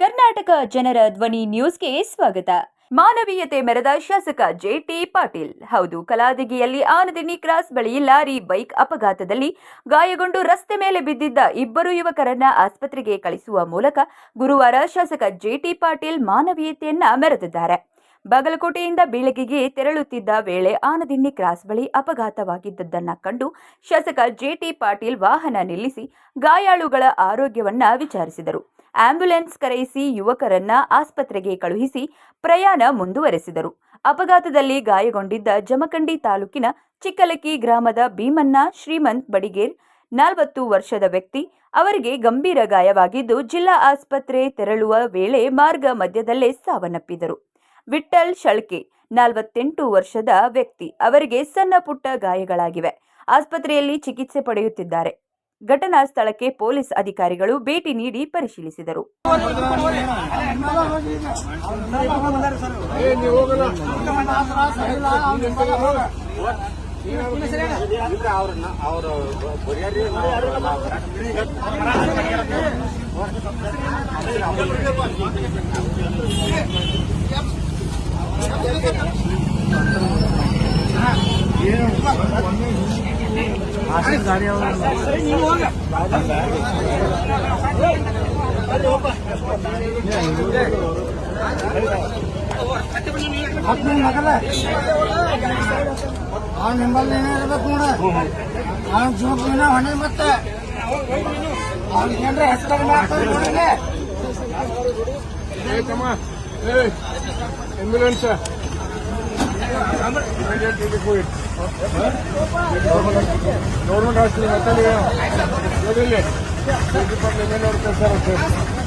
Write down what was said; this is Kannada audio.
ಕರ್ನಾಟಕ ಜನರ ಧ್ವನಿ ನ್ಯೂಸ್ಗೆ ಸ್ವಾಗತ. ಮಾನವೀಯತೆ ಮೆರೆದ ಶಾಸಕ ಜೆ ಟಿ ಪಾಟೀಲ್. ಹೌದು, ಕಲಾದಿಗೆಯಲ್ಲಿ ಆನದಿನಿ ಕ್ರಾಸ್ ಬಳಿ ಲಾರಿ, ಬೈಕ್ ಅಪಘಾತದಲ್ಲಿ ಗಾಯಗೊಂಡು ರಸ್ತೆ ಮೇಲೆ ಬಿದ್ದಿದ್ದ ಇಬ್ಬರು ಯುವಕರನ್ನ ಆಸ್ಪತ್ರೆಗೆ ಕಳಿಸುವ ಮೂಲಕ ಗುರುವಾರ ಶಾಸಕ ಜೆಟಿ ಪಾಟೀಲ್ ಮಾನವೀಯತೆಯನ್ನ ಮೆರೆದಿದ್ದಾರೆ. ಬಾಗಲಕೋಟೆಯಿಂದ ಬೀಳಗಿಗೆ ತೆರಳುತ್ತಿದ್ದ ವೇಳೆ ಆನದಿನ್ನಿ ಕ್ರಾಸ್ ಬಳಿ ಅಪಘಾತವಾಗಿದ್ದದ್ದನ್ನು ಕಂಡು ಶಾಸಕ ಜೆಟಿ ಪಾಟೀಲ್ ವಾಹನ ನಿಲ್ಲಿಸಿ ಗಾಯಾಳುಗಳ ಆರೋಗ್ಯವನ್ನ ವಿಚಾರಿಸಿದರು. ಆಂಬ್ಯುಲೆನ್ಸ್ ಕರೆಯಿಸಿ ಯುವಕರನ್ನ ಆಸ್ಪತ್ರೆಗೆ ಕಳುಹಿಸಿ ಪ್ರಯಾಣ ಮುಂದುವರೆಸಿದರು. ಅಪಘಾತದಲ್ಲಿ ಗಾಯಗೊಂಡಿದ್ದ ಜಮಖಂಡಿ ತಾಲೂಕಿನ ಚಿಕ್ಕಲಕ್ಕಿ ಗ್ರಾಮದ ಭೀಮಣ್ಣ ಶ್ರೀಮಂತ್ ಬಡಿಗೇರ್, ನಲವತ್ತು ವರ್ಷದ ವ್ಯಕ್ತಿ, ಅವರಿಗೆ ಗಂಭೀರ ಗಾಯವಾಗಿದ್ದು ಜಿಲ್ಲಾ ಆಸ್ಪತ್ರೆ ತೆರಳುವ ವೇಳೆ ಮಾರ್ಗ ಮಧ್ಯದಲ್ಲೇ ಸಾವನ್ನಪ್ಪಿದರು. ವಿಠ್ಠಲ್ ಶಳ್ಕೆ, ನಲವತ್ತೆಂಟು ವರ್ಷದ ವ್ಯಕ್ತಿ. ಅವರಿಗೆ ಸಣ್ಣ ಪುಟ್ಟ ಗಾಯಗಳಾಗಿವೆ. ಆಸ್ಪತ್ರೆಯಲ್ಲಿ ಚಿಕಿತ್ಸೆ ಪಡೆಯುತ್ತಿದ್ದಾರೆ. ಘಟನಾ ಸ್ಥಳಕ್ಕೆ ಪೊಲೀಸ್ ಅಧಿಕಾರಿಗಳು ಭೇಟಿ ನೀಡಿ ಪರಿಶೀಲಿಸಿದರು. ಹತ್ತು ಮಗಲ ಅವ್ನ ನಿಂಬಲ್ಲಿ ಏನೇ ಇರ್ಬೇಕು ನೋಡ ಅವ್ನ ಜೋಬ್ನ ಹೊಣೆ ಮತ್ತೆ ಅವ್ನಿಗೆ ಏನ್ರ ಹೆಸರು ಮಾಡ್ತಾರೆ ನೋಡಿಲ್ಲ ಆಂಬ್ಯುಲೆನ್ಸ್ ಗೌರ್ಮೆಂಟ್ ಹಾಸ್ಪಿಟಲ್ ಮತ್ತೆ ನೋಡಿಲ್ಲ ನೋಡ್ತಾರೆ ಸರ್